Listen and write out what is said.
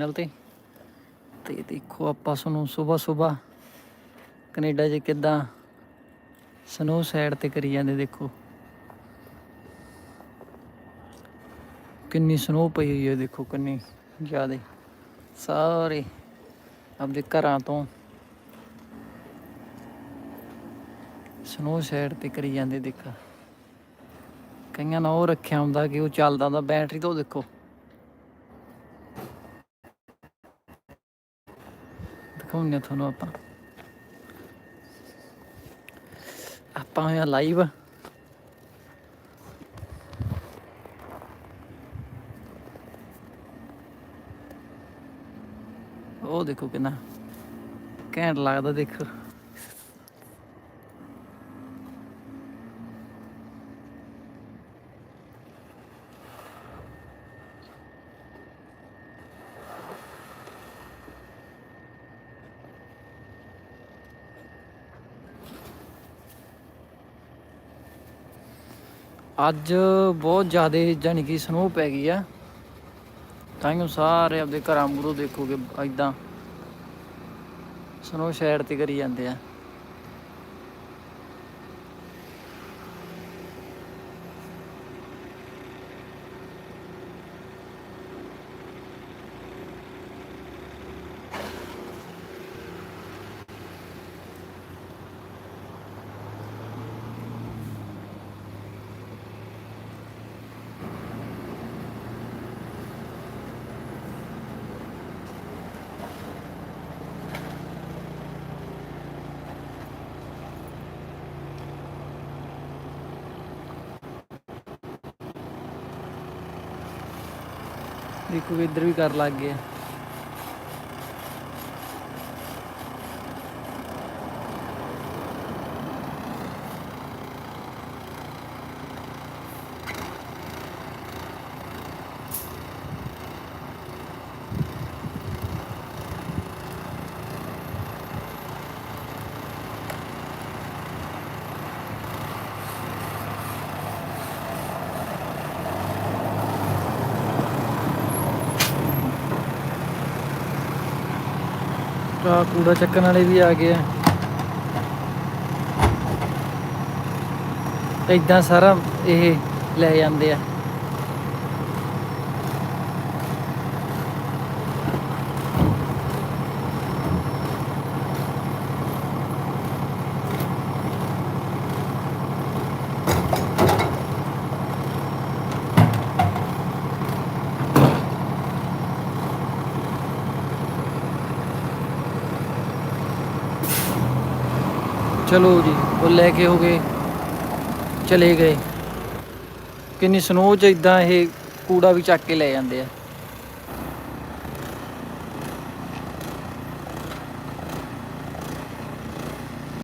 Channel ਤੇ। ਤੇ ਦੇਖੋ ਆਪਾਂ ਤੁਹਾਨੂੰ ਸਵੇਰ ਸਵੇਰ ਕੈਨੇਡਾ 'ਚ ਕਿਦਾਂ ਸਨੋ ਸਾਈਡ ਤੇ ਕਰੀ ਜਾਂਦੇ ਦੇਖੋ। ਕਿੰਨੀ ਸਨੋ ਪਈ ਹੋਈ ਹੈ ਦੇਖੋ ਕਿੰਨੀ ਜ਼ਿਆਦਾ। ਸਾਰੇ ਆਪਦੇ ਘਰਾਂ ਤੋਂ ਸਨੋ ਸਾਈਡ ਤੇ ਕਰੀ ਜਾਂਦੇ ਦੇਖਾ। ਕਈਆਂ ਨੇ ਉਹ ਰੱਖਿਆ ਹੁੰਦਾ ਕਿ ਉਹ ਚੱਲਦਾ ਹੁੰਦਾ, ਬੈਟਰੀ ਤੋਂ ਦੇਖੋ। ਦਿਖਾਉਂਦੇ ਹਾਂ ਤੁਹਾਨੂੰ ਆਪਾਂ। ਆਪਾਂ ਹੋਇਆ ਲਾਈਵ ਉਹ ਦੇਖੋ ਕਿੰਨਾ ਘੈਂਟ ਲੱਗਦਾ ਦੇਖੋ। ਅੱਜ ਬਹੁਤ ਜ਼ਿਆਦਾ ਜਾਨੀ ਕਿ ਸਨੋ ਪੈ ਗਈ ਆ। ਤਾਂਹੀਓ ਸਾਰੇ ਆਪਦੇ ਘਰਾਂ ਮੂਹਰੋਂ ਦੇਖੋਗੇ ਐਦਾਂ ਸਨੋ ਸ਼ਹਿਰ ਤੇ ਕਰੀ ਜਾਂਦੇ ਆ। ਦੇਖੋ ਇੱਧਰ ਵੀ ਕਰ ਲੱਗ ਗਏ ਆ ਕੂੜਾ ਚੱਕਣ ਵਾਲੇ ਵੀ ਆ ਗਏ ਆ। ਇਦਾਂ ਸਾਰਾ ਇਹ ਲੈ ਜਾਂਦੇ ਆ। ਚਲੋ ਜੀ, ਉਹ ਲੈ ਕੇ ਹੋ ਗਏ, ਚਲੇ ਗਏ। ਕਿੰਨੀ ਸਨੋ ਚ ਇਦਾਂ ਇਹ ਕੂੜਾ ਵੀ ਚੱਕ ਕੇ ਲੈ ਜਾਂਦੇ ਆ।